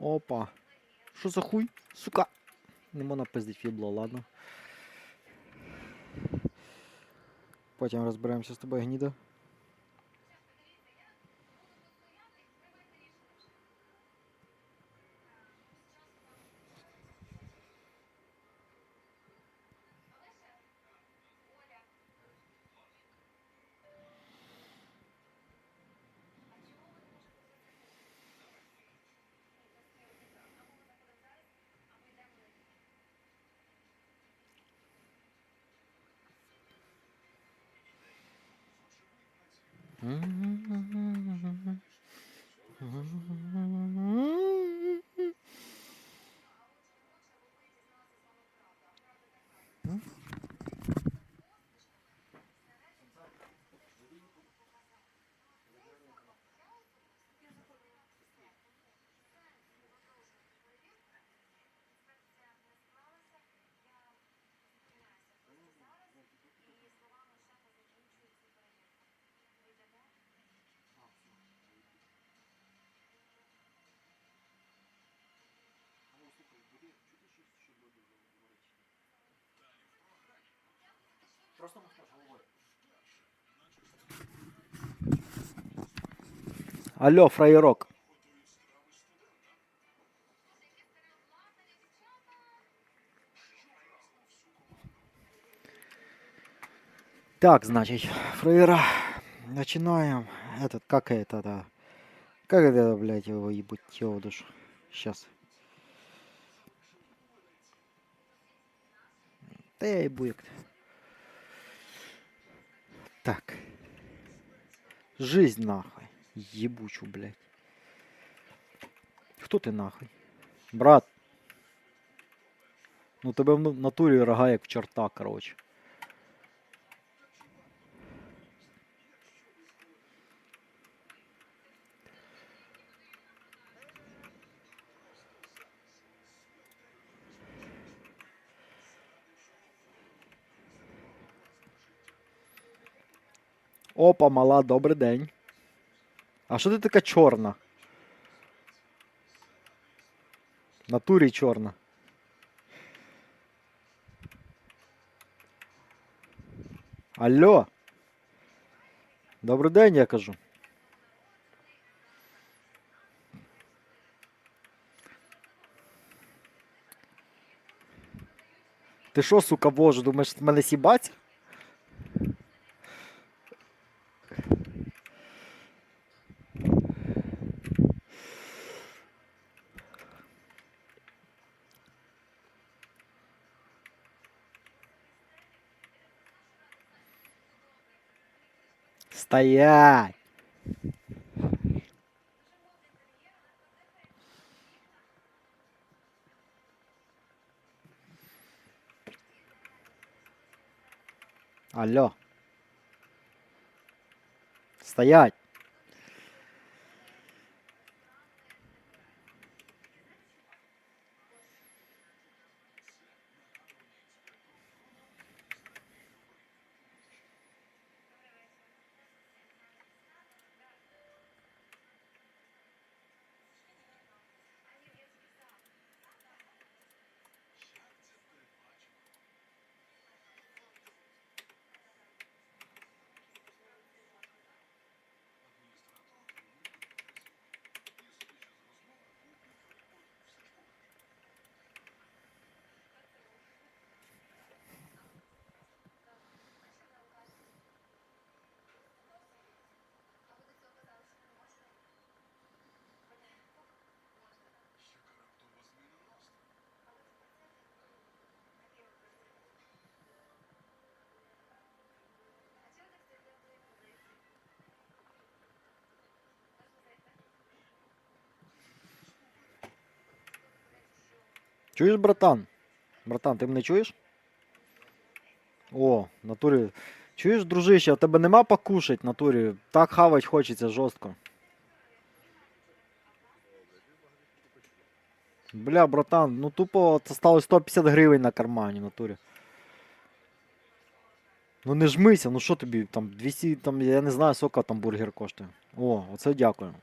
Опа. Що за хуй? Сука. Не можна пиздить фібло, ладно. Потім розберемося з тобою, гніда. Mm-hmm. mm-hmm. Просто. Алло, фраєрок. Так, значит, фраера, начинаем. Этот, как это, да? Как это, блядь, его ебуть, его душу? Сейчас. Да я ебу як. Так. Жизнь нахуй. Ебучу, блядь. Хто ти нахуй? Брат. Ну тебе в натурі рога як в чорта, короче. Опа, мала, добрий день. А що ти така чорна? Натурі чорна. Алло. Добрий день, я кажу. Ти що, сука, вожу, думаєш, мене сібать? Стоять! Алло. Стоять! Чуєш, братан? Братан, ти мене чуєш? О, натурі. Чуєш, дружище, а тебе нема покушать натурі. Так хавать хочеться жорстко. Бля, братан, ну тупо осталось 150 гривень на кармані натурі. Ну не жмися, ну що тобі там 200, там, я не знаю, сколько там бургер коштує. О, оце дякую.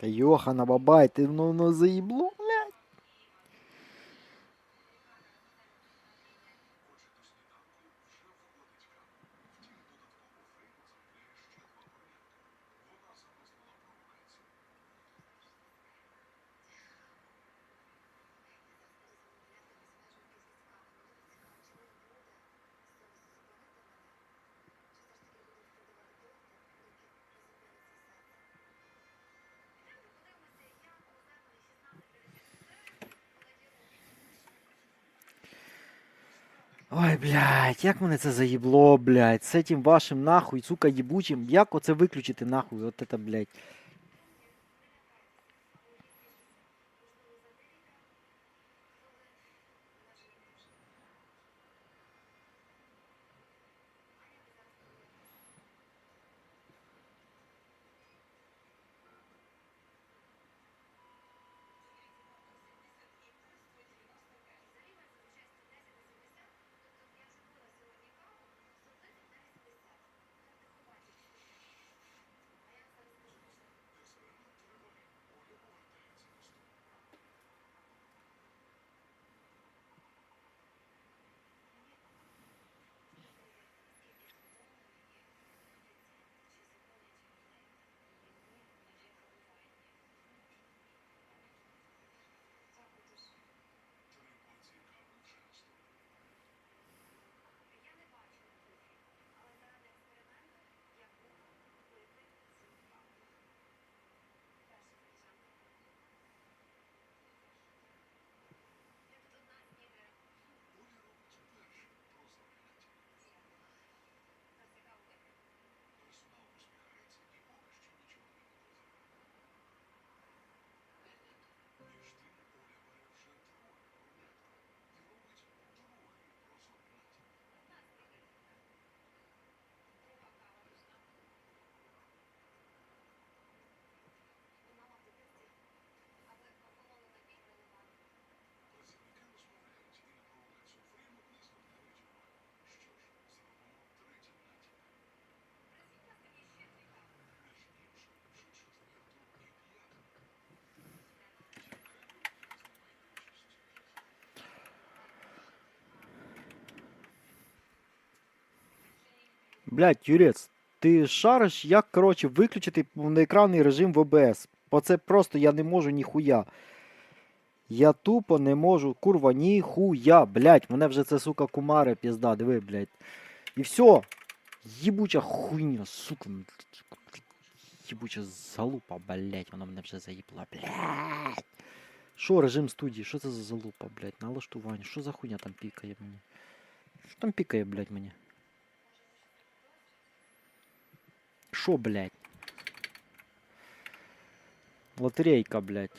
Та Йохана бабай, ти ну, ну заїбло, блядь. Ой, блядь, як мене це заїбло, блядь, з цим вашим нахуй, сука, їбучим. Як оце виключити нахуй, от це, блядь. Блядь, Юрець, ти шариш, як, коротше, виключити повноекранний режим в ОБС. Бо це просто я не можу ніхуя. Я тупо не можу, курва, ніхуя, блядь, мене вже це, сука, кумари пізда, диви, блядь. І все. Єбуча хуйня, сука. Єбуча залупа, блядь, вона мене вже заїбла, блядь. Що, режим студії? Що це за залупа, блядь? Налаштування. Що за хуйня там пікає мені? Що там пікає, блядь, мені? Шо, блядь? Лотерейка, блядь.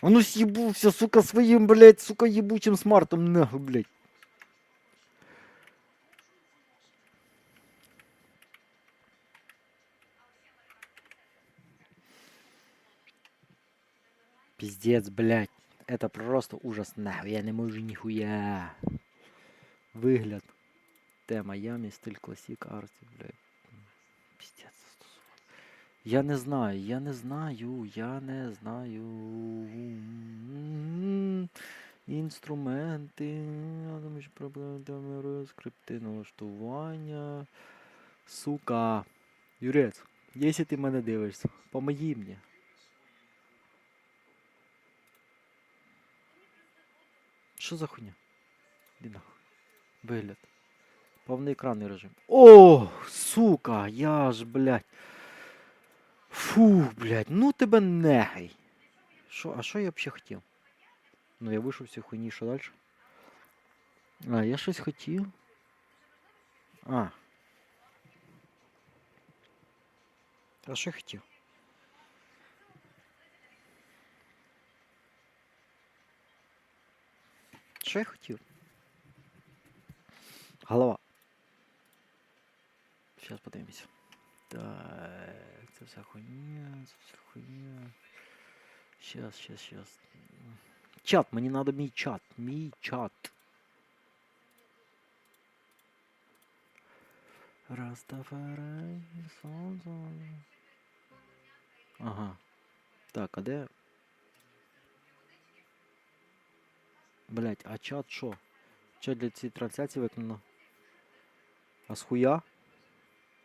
А ну съебался, сука, своим, блядь, сука, ебучим смартом, нахуй, блядь. Пиздец, блядь. Это просто ужас, нахуй, я не можу ніхуя. Вигляд. Тема Ямі, стиль класік, арті, блядь. Піздець. Я не знаю, я не знаю, я не знаю. Інструменти, між проблемами, скрипти налаштування. Сука. Юрець, якщо ти мене дивишся, помоги мені. Що за хуйня? Іди нахуй. Вигляд. Повноекранний режим. О, сука, я ж, блядь. Фу, блядь, ну тебе нехай. Що, а що я взагалі хотів? Ну, я вийшов цієї хуйні, що далі? А, я щось хотів. А. А що я хотів? Що я хотів? Голова. Сейчас подивимося. Так, це вся хуйня, це вся хуйня. Сейчас, сейчас, сейчас. Чат, мені надо мій чат. Мій чат. Растафарай, сонце. Ага. Так, а де? Блять, а чат що? Чат для цієї трансляції виконано? А з хуя?